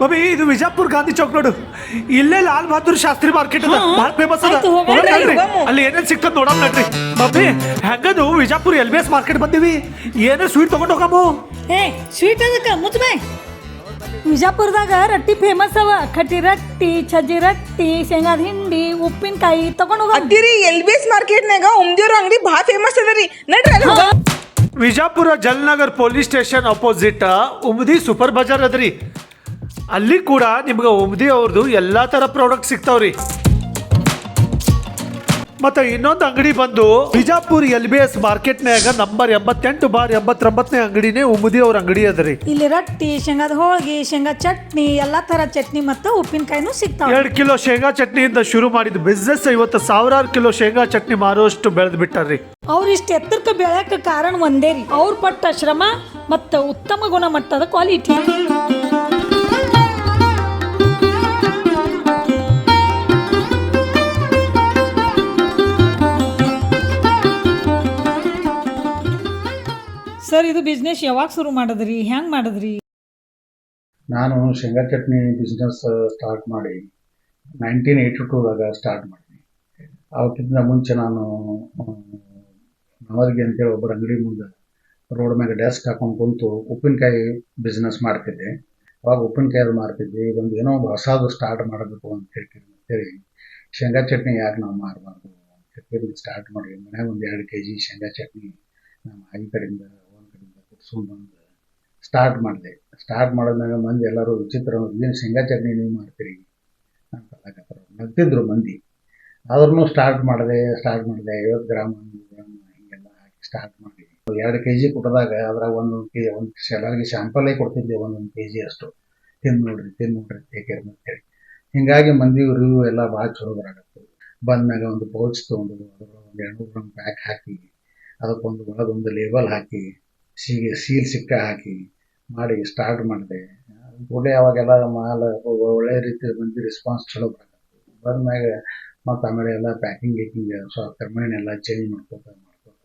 ಬಬಿ ಇದು ವಿಜಾಪುರ್ ಗಾಂಧಿ ಚೌಕ್ ನೋಡು. ಇಲ್ಲೇ ಲಾಲ್ ಬಹದ್ದೂರ್ ಶಾಸ್ತ್ರಿ ಮಾರ್ಕೆಟ್ ಅದ. ಭಾಳ ಫೇಮಸ್ ಅದ. ಆಯ್ತು, ಹೋಗೋಣ ಹೋಗೋಣ ನಡ್ರಿ, ನಡ್ರಿ. ಅಲ್ಲಿ ಏನೇನ್ ಸಿಗ್ತದ ನೋಡೋಣ ನಡ್ರಿ. ಬಾಬಿ ಹೆಂಗದು Vijapur L B S market ಬಂದಿವಿ? ಏನೇ ಸ್ವೀಟ್ ತಗೊಂಡ್ ಹೋಗಮು ಏ ಸ್ವೀಟ್ ಅದಕ್ಕ ಮುಚ್ಚಬೇ ವಿಜಾಪುರದಾಗ ರೊಟ್ಟಿ ಫೇಮಸ್ ಅವ. ಕಟ್ಟಿ ರೊಟ್ಟಿ ಸಜ್ಜಿ ರೊಟ್ಟಿ ಶೇಂಗಾದ ಹಿಂಡಿ ಉಪ್ಪಿನಕಾಯಿ ತಗೊಂಡು ಹೋಗ ಅದ್ದಿರಿ ಎಲ್ ಬಿ ಎಸ್ ಮಾರ್ಕೆಟ್ನಾಗ ಉಮ್ದಿವ್ರ ಅಂಗಡಿ ಭಾಳ ಫೇಮಸ್ ಅದ ರೀ. ನಡ್ರಿ ವಿಜಾಪುರ ಹೋಗೋಣ. Jalnagar police station opposite Umdi super bazaar ಅದ್ರಿ ಅಲ್ಲಿ ಕೂಡ ನಿಮ್ಗೆ ಉಮ್ದಿ ಅವ್ರದ್ದು ಎಲ್ಲಾ ಥರ ಪ್ರಾಡಕ್ಟ್ ಸಿಗ್ತಾವ್ರಿ. ಮತ್ತೆ ಇನ್ನೊಂದು ಅಂಗಡಿ ಬಂದು ಬಿಜಾಪುರ್ ಎಲ್ ಬಿ ಎಸ್ ಮಾರ್ಕೆಟ್ನ್ಯಾಗ ನಂಬರ್ ಎಂಬತ್ತೆಂಟು ಬಾರ್ ಎಂಬತ್ತೊಂಬತ್ತನೇ ಅಂಗಡಿನೇ ಉಮುದಿ ಅವ್ರ ಅಂಗಡಿ ಅದ್ರಿ. ಇಲ್ಲಿ ರೊಟ್ಟಿ ಶೇಂಗಾದ ಹೋಳಿಗೆ ಶೇಂಗಾ ಚಟ್ನಿ ಎಲ್ಲಾ ತರ ಚಟ್ನಿ ಮತ್ತು ಉಪ್ಪಿನಕಾಯಿನೂ ಸಿಗ್ತಾವ. ಎರಡು ಕಿಲೋ ಶೇಂಗಾ ಚಟ್ನಿಯಿಂದ ಶುರು ಮಾಡಿದ ಬಿಸ್ನೆಸ್ ಇವತ್ತು ಸಾವಿರಾರು ಕಿಲೋ ಶೇಂಗಾ ಚಟ್ನಿ ಮಾರುವಷ್ಟು ಬೆಳೆದು ಬಿಟ್ಟಾರ್ರಿ. ಅವ್ರ ಇಷ್ಟ ಎತ್ತರಕ್ಕೆ ಬೆಳೆಯಕ್ಕೆ ಕಾರಣ ಒಂದೇ ರೀ. ಅವ್ರು ಪಟ್ಟ ಶ್ರಮ ಮತ್ತು ಉತ್ತಮ ಗುಣಮಟ್ಟದ ಕ್ವಾಲಿಟಿ ಸರ್ ಇದು ಬಿಸ್ನೆಸ್ ಯಾವಾಗ ಶುರು ಮಾಡಿದ್ರಿ? ಹೆಂಗೆ ಮಾಡಿದ್ರಿ? ನಾನು ಶೇಂಗಾ ಚಟ್ನಿ ಬಿಸ್ನೆಸ್ ಸ್ಟಾರ್ಟ್ ಮಾಡಿ ನೈನ್ಟೀನ್ ಏಯ್ಟಿ ಟೂದಾಗ ಸ್ಟಾರ್ಟ್ ಮಾಡಿದೆ ಅವಕ್ಕಿಂತ ಮುಂಚೆ ನಾನು ನವರಿಗೆ ಅಂತೇಳಿ ಒಬ್ಬರ ಅಂಗಡಿ ಮುಂದೆ ರೋಡ್ ಮ್ಯಾಗ ಡೆಸ್ಕ್ ಹಾಕೊಂಡು ಕುಂತು ಉಪ್ಪಿನಕಾಯಿ ಬಿಸ್ನೆಸ್ ಮಾಡ್ತಿದ್ದೆ. ಅವಾಗ ಉಪ್ಪಿನಕಾಯಿ ಮಾರ್ತಿದ್ವಿ. ಒಂದು ಏನೋ ಹೊಸದು ಸ್ಟಾರ್ಟ್ ಮಾಡಬೇಕು ಅಂತ ಹೇಳ್ತೀನಿ ಅಂತೇಳಿ ಶೇಂಗಾ ಚಟ್ನಿ ಯಾಕೆ ನಾವು ಮಾರಬಾರ್ದು ಅಂತ ಹೇಳಿ ಸ್ಟಾರ್ಟ್ ಮಾಡಿ ಮನ್ಯಾಗ ಒಂದು ಎರಡು ಕೆ ಜಿ ಶೇಂಗಾ ಚಟ್ನಿ ನಮ್ಮ ಆಗಿ ಕಡೆಯಿಂದ ಒಂದು ಬಂದು ಸ್ಟಾರ್ಟ್ ಮಾಡಿದೆ. ಸ್ಟಾರ್ಟ್ ಮಾಡಿದಾಗ ಮಂದಿ ಎಲ್ಲರೂ ವಿಚಿತ್ರ ಏನು ಶೇಂಗಾ ಚಟ್ನಿ ನೀವು ಮಾಡ್ತೀರಿ ಅಂತ. ನಗ್ತಿದ್ರು ಮಂದಿ. ಆದ್ರೂ ಸ್ಟಾರ್ಟ್ ಮಾಡಿದೆ ಸ್ಟಾರ್ಟ್ ಮಾಡಿದೆ. ಐವತ್ತು ಗ್ರಾಮ್ ನೂರು ಗ್ರಾಮ್ ಹಿಂಗೆಲ್ಲ ಹಾಕಿ ಸ್ಟಾರ್ಟ್ ಮಾಡಿ ಎರಡು ಕೆ ಜಿ ಕೊಟ್ಟದಾಗ ಅದ್ರಾಗ ಒಂದೊಂದು ಕೆ ಒಂದು ಎಲ್ಲರಿಗೆ ಶ್ಯಾಂಪಲೇ ಕೊಡ್ತಿದ್ದೆ ಒಂದೊಂದು ಕೆ ಜಿ ಅಷ್ಟು. ತಿಂದು ನೋಡ್ರಿ ತಿಂದು ನೋಡ್ರಿ ಟೇಕೇರ್ ಅಂತೇಳಿ ಹಿಂಗಾಗಿ ಮಂದಿ ರಿವ್ಯೂ ಎಲ್ಲ ಭಾಳ ಚಲೋ ಬರಾಕತ್ತು ಬಂದ್ಮ್ಯಾಗ ಒಂದು ಪೌಚ್ ತೊಗೊಂಡು ಅದ್ರ ಒಂದು ಎರಡುನೂರು ಗ್ರಾಮ್ ಪ್ಯಾಕ್ ಹಾಕಿ, ಅದಕ್ಕೊಂದು ಒಳಗೊಂದು ಲೇಬಲ್ ಹಾಕಿ ಸೀಗೆ, ಸೀಲ್ ಸಿಕ್ಕ ಹಾಕಿ ಮಾಡಿ ಸ್ಟಾರ್ಟ್ ಮಾಡಿದೆ. ಕೂಡಲೇ ಅವಾಗೆಲ್ಲ ಮಾಲ್, ಒಳ್ಳೆ ರೀತಿ ಮಂದಿ ರೆಸ್ಪಾನ್ಸ್ ಚಲೋ ಬರಕತ್ತು ಬಂದ್ಮ್ಯಾಗ ಮತ್ತು ಆಮೇಲೆ ಎಲ್ಲ ಪ್ಯಾಕಿಂಗ್ ಗೀಕಿಂಗ್ ಸೊ ಎಲ್ಲ ಚೇಂಜ್ ಮಾಡ್ಕೋತ ಮಾಡ್ಕೋತ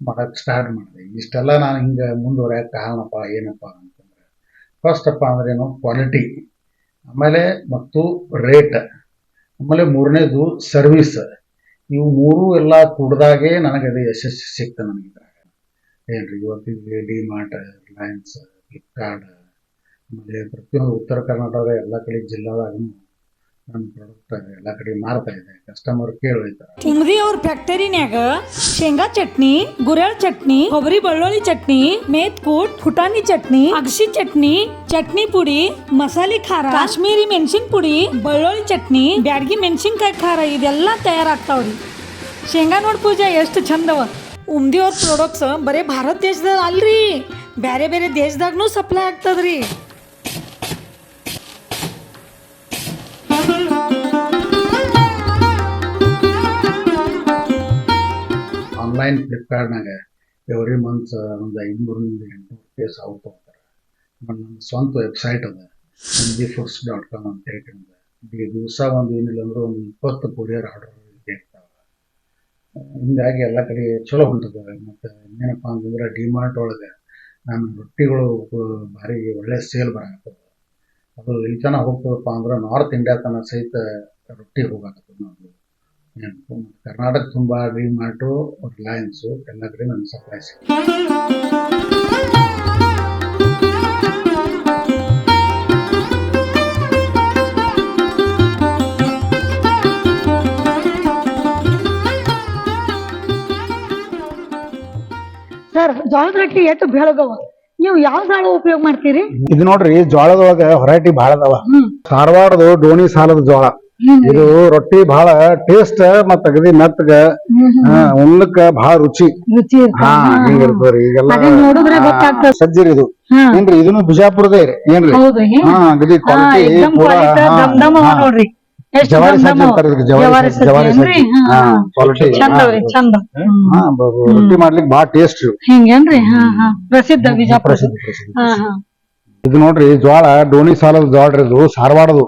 ಮಾಡಕ್ಕೆ ಸ್ಟಾರ್ಟ್ ಮಾಡಿದೆ. ಇಷ್ಟೆಲ್ಲ ನಾನು ಹಿಂಗೆ ಮುಂದುವರ್ಯಕ್ಕೆ ಕಾರಣಪ್ಪ, ಏನಪ್ಪ ಅಂತಂದ್ರೆ ಫಸ್ಟಪ್ಪ ಅಂದ್ರೇನು ಕ್ವಾಲಿಟಿ ಆಮೇಲೆ ಮತ್ತು ರೇಟ್ ಆಮೇಲೆ ಮೂರನೇದು ಸರ್ವಿಸ್ ಇವು ಮೂರು ಎಲ್ಲ ಕುಡ್ದಾಗೆ ನನಗೆ ಅದು ಯಶಸ್ಸು ಸಿಕ್ತು ನನಗೆ. ಏನ್ರಿ ಇವತ್ತಿಗೆ ಡಿ ಮಾರ್ಟ್ ರಿಲಯನ್ಸ್ ಫ್ಲಿಪ್ಕಾರ್ಟ್ ಆಮೇಲೆ ಪ್ರತಿಯೊಂದು ಉತ್ತರ ಕರ್ನಾಟಕದ ಎಲ್ಲ ಕಡೆ ಜಿಲ್ಲಾದಾಗೂ ನನ್ನ ಪ್ರಾಡಕ್ಟ್ ಎಲ್ಲ ಕಡೆ ಮಾರ್ತಾ ಇದೆ. ಕಸ್ಟಮರ್ ಕೇಳೋಯ್ತಾರೆ ಉಮ್ರಿ ಅವ್ರ ಫ್ಯಾಕ್ಟರಿನ್ಯಾಗ ಶೇಂಗಾ ಚಟ್ನಿ ಗುರೆಳ್ ಚಟ್ನಿ, ಕೊಬ್ಬರಿ ಬೆಳ್ಳುಳ್ಳಿ ಚಟ್ನಿ ಮೇತ್ಕೂಟ್ ಪುಟಾಣಿ ಚಟ್ನಿ, ಅಗಸಿ ಚಟ್ನಿ ಚಟ್ನಿ ಪುಡಿ, ಮಸಾಲೆ ಖಾರ, ಕಾಶ್ಮೀರಿ ಮೆಣಸಿನ ಪುಡಿ, ಬೆಳ್ಳುಳ್ಳಿ ಚಟ್ನಿ, ಬ್ಯಾಡಗಿ ಮೆಣಸಿನ್ಕಾಯಿ ಖಾರ, ಇದೆಲ್ಲ ತಯಾರಾಗ್ತಾವ್ರಿ. ಶೇಂಗಾ ನೋಡ್ ಪೂಜಾ, ಎಷ್ಟು ಚಂದವ. ಉಮ್ದಿ ಅವ್ರ ಪ್ರಾಡಕ್ಟ್ಸ್ ಬರೀ ಭಾರತ ದೇಶದಾಗ ಅಲ್ರಿ ಬ್ಯಾರೆ ಬೇರೆ ದೇಶದಾಗ್ನೂ ಸಪ್ಲೈ ಆಗ್ತದ್ರಿ ಆನ್ಲೈನ್ ಫ್ಲಿಪ್ಕಾರ್ಟ್ನಾಗ ಎವ್ರಿ ಮಂತ್ ಒಂದು ಐದುನೂರಿಂದ ಎಂಟುನೂರು ಕೇಸ್ ಅವ್ರು ತೊಗೊತಾರೆ ಆಮೇಲೆ ನನ್ನ ಸ್ವಂತ ವೆಬ್ಸೈಟ್ ಅದ ಸಂಜಿ ಫುಡ್ಸ್ ಡಾಟ್ ಕಾಮ್ ಅಂತ ಹೇಳ್ಕೊಂಡು ಈ ದಿವಸ ಒಂದು ಏನಿಲ್ಲ ಅಂದ್ರೆ ಒಂದು ಇಪ್ಪತ್ತು ಕೊರಿಯರ್ ಆರ್ಡರ್ ಇರ್ತಾವೆ ಹಿಂಗಾಗಿ ಎಲ್ಲ ಕಡೆ ಚಲೋ ಹೊಂಟದ. ಮತ್ತು ಇನ್ನೇನಪ್ಪ ಅಂತಂದ್ರೆ ಡಿಮಾರ್ಟ್ ಒಳಗೆ ನಾನು ರೊಟ್ಟಿಗಳು ಭಾರಿ ಒಳ್ಳೆ ಸೇಲ್ ಬರಾಕತ್ತದ. ಅದು ಇಲ್ಲಿ ತನಕ ಹೋಗ್ತದಪ್ಪ ಅಂದ್ರೆ ನಾರ್ತ್ ಇಂಡಿಯಾ ತನ ಸಹಿತ ರೊಟ್ಟಿ ಹೋಗಾಕತ್ತದ ನಾವು ಕರ್ನಾಟಕ ತುಂಬ ಡಿಮಾರ್ಟು ರಿಲಯನ್ಸು ಎಲ್ಲ ಕಡೆ ನನ್ನ ಸಪ್ಲೈ ಸಿಗ್ತದೆ ಸರ್ ಜೋಳದ ರೊಟ್ಟಿ ಎಷ್ಟು ಬೆಳಗವ? ನೀವು ಯಾವ ಸಾಲ ಉಪಯೋಗ ಮಾಡ್ತೀರಿ? ಇದು ನೋಡ್ರಿ ಜೋಳದೊಳಗ ಹೊರಟಿ ಬಹಳ ಅದಾವ. ಕಾರವಾರದ ಡೋಣಿ ಸಾಲದ ಜೋಳ. ಇದು ರೊಟ್ಟಿ ಬಹಳ ಟೇಸ್ಟ್ ಮತ್ತ ಅಗದಿ ಮೆತ್ತಗ ಉಣ್ಣಕ್ಕ ಬಹಳ ರುಚಿ. ರುಚಿ ಹಾ ಹಿಂಗಿರ್ತದ್ರಿ ಈಗೆಲ್ಲ. ಸಜ್ಜಿರಿ ಇದು. ಏನ್ರಿ ಇದನ್ನು ಬಿಜಾಪುರದೇ ಏನ್ರಿ? ಹಾ ಅಗದಿ ಕ್ವಾಲಿಟಿ ಪೂರಾ. ನೋಡ್ರಿ. ಎಷ್ಟು ಜವಾರಿ ಸಜ್ಜಿ ದಮ್ದಮ. ಅಂತಾರ ಇದಕ್ಕೆ ಜವಾರಿ ಸಜ್ಜಿ ಜವಾರಿ ಏನ್ರಿ? ಸಜ್ಜಿ ಹಾ, ಹಾ. ಹಾ. ಕ್ವಾಲಿಟಿ ಚಂದವ್ರಿ ಚಂದ. ಹಾ ಬ- ಬ- ರೊಟ್ಟಿ ಮಾಡ್ಲಿಕ್ಕೆ ಬಹಳ ಟೇಸ್ಟ್ ಹಿಂಗೇನ್ರಿ ಹಾ ಹಾ. ಪ್ರಸಿದ್ಧ ಬಿಜಾಪುರ. ಪ್ರಸಿದ್ಧ ಪ್ರಸಿದ್ಧ. ಹಾ ಹಾ. ಇದು ನೋಡ್ರಿ ಜೋಳ ಡೋಣಿ ಸಾಲದ ಜೋಳ ರೀ ಇದು ಧಾರವಾಡದು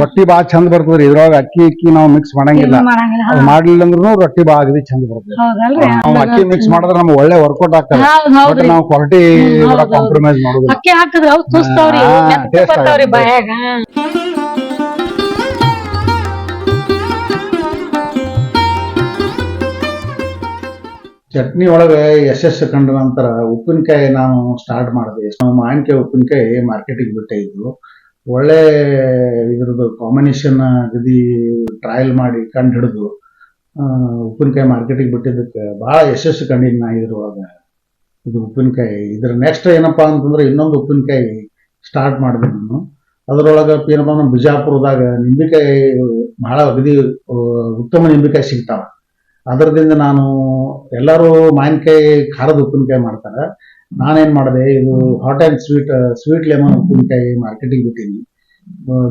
ರೊಟ್ಟಿ ಬಾಳ ಚಂದ ಬರ್ತದ್ರಿ ಇದ್ರೊಳಗ ಅಕ್ಕಿ ಅಕ್ಕಿ ನಾವು ಮಿಕ್ಸ್ ಮಾಡಂಗಿಲ್ಲ. ಮಾಡಂಗಿಲ್ಲ. ಅದ್ ಮಾಡ್ಲಿಲ್ಲ ಅಂದ್ರೂ ರೊಟ್ಟಿ ಬಾಳ ಅಗದಿ ಚಂದ ಬರ್ತದೆ. ಹೌದಲ್ರಿ? ನಾವು ಅಕ್ಕಿ ಮಿಕ್ಸ್ ಮಾಡಿದ್ರೆ ನಮ್ಗೆ ಒಳ್ಳೆ ವರ್ಕೌಟ್ ಆಗ್ತದೆ. ಹೌದ್ ಬಟ್ ಹೌದ್ರಿ ನಾವು ಕ್ವಾಲಿಟಿ ಹ್ಮ್, ಹೌದ್. ಕಾಂಪ್ರಮೈಸ್ ಮಾಡೋದಿಲ್ಲ. ಅಕ್ಕಿ ಹಾಕಿದ್ರ ಅವ್ ತುಸ್ತಾವ್ರಿ ಹಾ, ಮೆತ್ತಗ್ taste ಬರ್ತಾವ್ರಿ ಆಗತ್ತೆ. ಬಾಯಾಗ. ಚಟ್ನಿ ಒಳಗೆ ಯಶಸ್ಸು ಕಂಡ ನಂತರ ಉಪ್ಪಿನಕಾಯಿ ನಾನು ಸ್ಟಾರ್ಟ್ ಮಾಡಿದೆ. ನಾವು ಮಾವಿನಕಾಯಿ ಉಪ್ಪಿನಕಾಯಿ ಮಾರ್ಕೆಟಿಗೆ ಬಿಟ್ಟೆ ಒಳ್ಳೆ ಇದ್ರದ್ದು ಕಾಂಬಿನೇಷನ್ ಗದಿ ಟ್ರಯಲ್ ಮಾಡಿ ಕಂಡು ಹಿಡಿದು ಉಪ್ಪಿನಕಾಯಿ ಮಾರ್ಕೆಟಿಗೆ ಬಿಟ್ಟಿದ್ದಕ್ಕೆ ಭಾಳ ಯಶಸ್ಸು ಕಂಡಿದ್ದು ನಾ ಇದ್ರೊಳಗೆ. ಇದು ಉಪ್ಪಿನಕಾಯಿ. ಇದ್ರ ನೆಕ್ಸ್ಟ್ ಏನಪ್ಪ ಅಂತಂದ್ರೆ ಇನ್ನೊಂದು ಉಪ್ಪಿನಕಾಯಿ ಸ್ಟಾರ್ಟ್ ಮಾಡಿದೆ ನಾನು. ಅದರೊಳಗೆ ಏನಪ್ಪ ಅಂದ್ರೆ ಬಿಜಾಪುರದಾಗ ನಿಂಬೆಕಾಯಿ, ಭಾಳ ಅಗದಿ ಉತ್ತಮ ನಿಂಬೆಕಾಯಿ ಸಿಗ್ತಾವ. ಅದರದಿಂದ ನಾನು ಎಲ್ಲರೂ ಮಾವಿನಕಾಯಿ ಖಾರದ ಉಪ್ಪಿನಕಾಯಿ ಮಾಡ್ತಾರೆ. ನಾನೇನು ಮಾಡಿದೆ, ಇದು hot and sweet sweet lemon ಉಪ್ಪಿನಕಾಯಿ ಮಾರ್ಕೆಟಿಗೆ ಬಿಟ್ಟೀನಿ.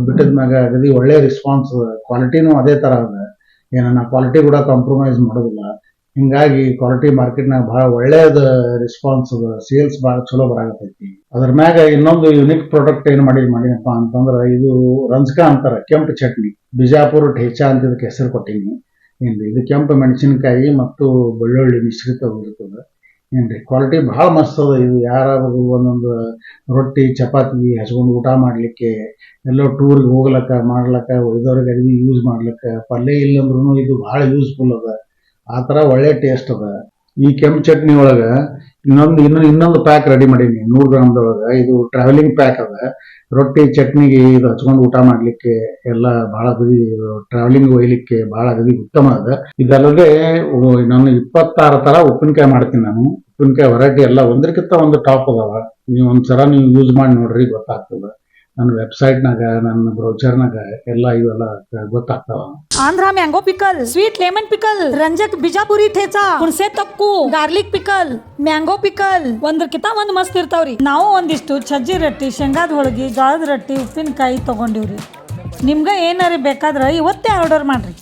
ಬಿಟ್ಟಿದ ಮ್ಯಾಗ ಅಗದಿ ಒಳ್ಳೆ ರಿಸ್ಪಾನ್ಸ್ ಕ್ವಾಲಿಟಿನೂ ಅದೇ ಥರ ಅದ. ಏನು ನಾ ಕ್ವಾಲಿಟಿ ಕೂಡ ಕಾಂಪ್ರಮೈಸ್ ಮಾಡೋದಿಲ್ಲ. ಹಿಂಗಾಗಿ ಕ್ವಾಲಿಟಿ ಮಾರ್ಕೆಟ್ನಾಗ ಭಾಳ ಒಳ್ಳೇದ ರಿಸ್ಪಾನ್ಸ್ ಸೇಲ್ಸ್ ಭಾಳ ಚಲೋ ಬರಾಕತ್ತೈತಿ. ಅದ್ರ ಮ್ಯಾಗ ಇನ್ನೊಂದು ಯುನಿಕ್ ಪ್ರಾಡಕ್ಟ್ ಏನು ಮಾಡಿ ಮಾಡಿನಪ್ಪ ಅಂತಂದ್ರೆ ಇದು ರಂಜಕ ಅಂತಾರೆ, ಕೆಂಪು ಚಟ್ನಿ. ಬಿಜಾಪುರ ಠೇಚಾ ಅಂತ ಇದಕ್ಕೆ ಹೆಸರು ಕೊಟ್ಟೀನಿ. ಏನ್ರಿ? ಇದು ಕೆಂಪು ಮೆಣಸಿನಕಾಯಿ ಮತ್ತು ಬೆಳ್ಳುಳ್ಳಿ ಮಿಶ್ರಿತವಾಗಿರ್ತದೆ ಏನ್ರಿ? ಕ್ವಾಲಿಟಿ ಭಾಳ ಮಸ್ತ್ ಅದ. ಇದು ಯಾರಾದ್ರು ಒಂದೊಂದು ರೊಟ್ಟಿ, ಚಪಾತಿ ಹಚ್ಕೊಂಡು ಊಟ ಮಾಡಲಿಕ್ಕೆ, ಎಲ್ಲೋ ಟೂರ್ಗೆ ಹೋಗ್ಲಕ್ಕ, ಮಾಡ್ಲಕ್ಕ, ಉಳಿದವ್ರಿಗೆ ಅಗದಿ ಯೂಸ್ ಮಾಡ್ಲಿಕ್ಕೆ, ಪಲ್ಯ ಇಲ್ಲಂದ್ರೂ ಇದು ಭಾಳ ಯೂಸ್ಫುಲ್ ಅದ. ಆ ಥರ ಒಳ್ಳೆ ಟೇಸ್ಟ್ ಅದ. ಈ ಕೆಂಪು ಚಟ್ನಿ ಒಳಗೆ ಇನ್ನೊಂದು ಇನ್ನೊಂದು ಇನ್ನೊಂದು ಪ್ಯಾಕ್ ರೆಡಿ ಮಾಡೀನಿ. ನೂರು ಗ್ರಾಮ್ದೊಳಗೆ ಇದು ಟ್ರಾವೆಲಿಂಗ್ ಪ್ಯಾಕ್ ಅದ. ರೊಟ್ಟಿ, ಚಟ್ನಿಗೆ ಇದು ಹಚ್ಕೊಂಡು ಊಟ ಮಾಡಲಿಕ್ಕೆ ಎಲ್ಲ ಭಾಳ ಅಗದಿ ಟ್ರಾವೆಲಿಂಗ್ ಒಯ್ಲಿಕ್ಕೆ ಭಾಳ ಅಗದಿ ಉತ್ತಮ ಅದ. ಇದಲ್ಲದೆ ನಾನು ಇಪ್ಪತ್ತಾರು ತರ ಉಪ್ಪಿನಕಾಯಿ ಮಾಡ್ತೀನಿ ನಾನು. ಉಪ್ಪಿನಕಾಯಿ, ವೆರೈಟಿ ಎಲ್ಲ ಒಂದಕ್ಕಿಂತ ಒಂದು ಟಾಪ್ ಅದಾವ. ನೀವು ಒಂದ್ಸಲ ನೀವು ಯೂಸ್ ಮಾಡಿ ನೋಡ್ರಿ, ಗೊತ್ತಾಗ್ತದ. ನನ್ನ ವೆಬ್ಸೈಟ್ನಾಗ ನನ್ನ ಬ್ರೌಚರ್ನಾಗ ಎಲ್ಲ ಇವೆಲ್ಲ ಗೊತ್ತಾಗ್ತಾವ. Andhra mango pickle, sweet lemon pickle, ranjak Bijapuri thecha, ಹುಣಸೆ ತಕ್ಕು, ಗಾರ್ಲಿಕ್ ಪಿಕಲ್, ಮ್ಯಾಂಗೋ ಪಿಕಲ್. ಒಂದಕ್ಕಿಂತ ಒಂದ್ ಮಸ್ತ್ ಇರ್ತಾವ್ರಿ. ನಾವು ಒಂದಿಷ್ಟು ಸಜ್ಜಿ ರೊಟ್ಟಿ, ಶೇಂಗಾದ ಹೋಳಿಗೆ ಜೋಳದ ರೊಟ್ಟಿ, ಉಪ್ಪಿನಕಾಯಿ ತಗೊಂಡಿವ್ರಿ. ನಿಮ್ಗ ಏನಾರ ಬೇಕಾದ್ರ ಇವತ್ತೇ ಆರ್ಡರ್ ಮಾಡ್ರಿ.